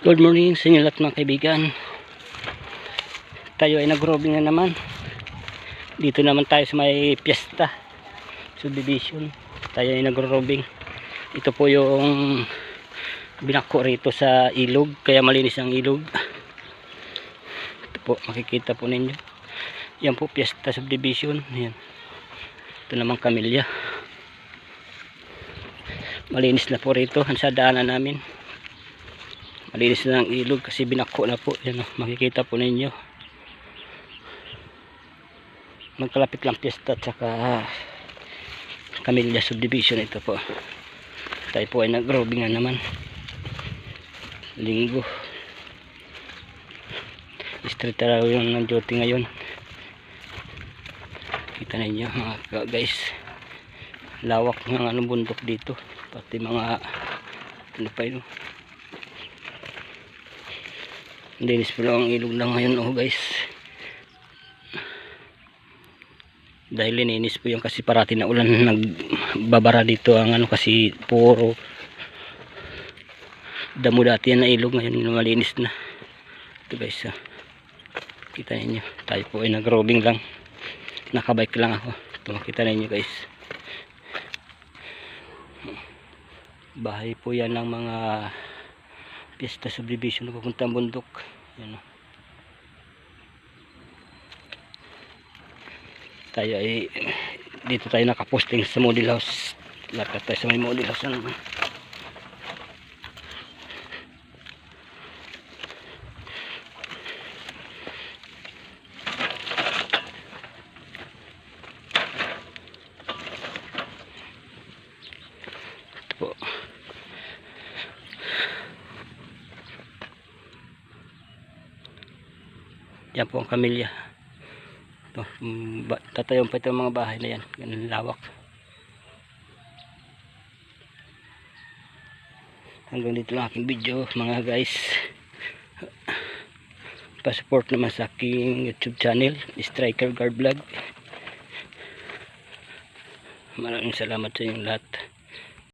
Good morning sa inyo lahat mga kaibigan. Tayo ay nag-robing na naman. Dito naman tayo sa may piyesta. Subdivision. Tayo ay nag-robing. Ito po yung binako rito sa ilog. Kaya malinis ang ilog. Ito po makikita po ninyo. Yan po piyesta subdivision. Yan. Ito naman kamilya. Malinis na po rito. Ang sa daanan namin malinis na ang ilog kasi binako na po. Yan o, makikita po ninyo. Magkalapit lang piyesta at saka Camilla subdivision ito po. Tayo po ay nag-robing na naman. Linggo. Street araw yung ng duty ngayon. Kita ninyo mga guys. Lawak ng anong bundok dito. Pati mga ano pa yun linis po lang ang ilog lang ngayon oh guys. Dahil lininis po yung kasi parati na ulan nagbabara dito ang ano kasi puro damo dati na ilog ngayon malinis na. Ito guys ah. kita ninyo tayo po ay nagrobing lang. Nakabike lang ako. Ito makita ninyo guys. Bahay po yan ng mga Fiesta Subdivision na papuntang bundok. Yan o. Tayo ay dito tayo nakaposting sa model house. Lapit tayo sa may model house na naman. Yan po ang kamilya. Ito, mm, tatayon pa itong mga bahay na yan. Ganun lawak. Hanggang dito lang aking video mga guys. Pa-support naman sa aking YouTube channel, Striker Guard Vlog. Maraming salamat sa inyong lahat.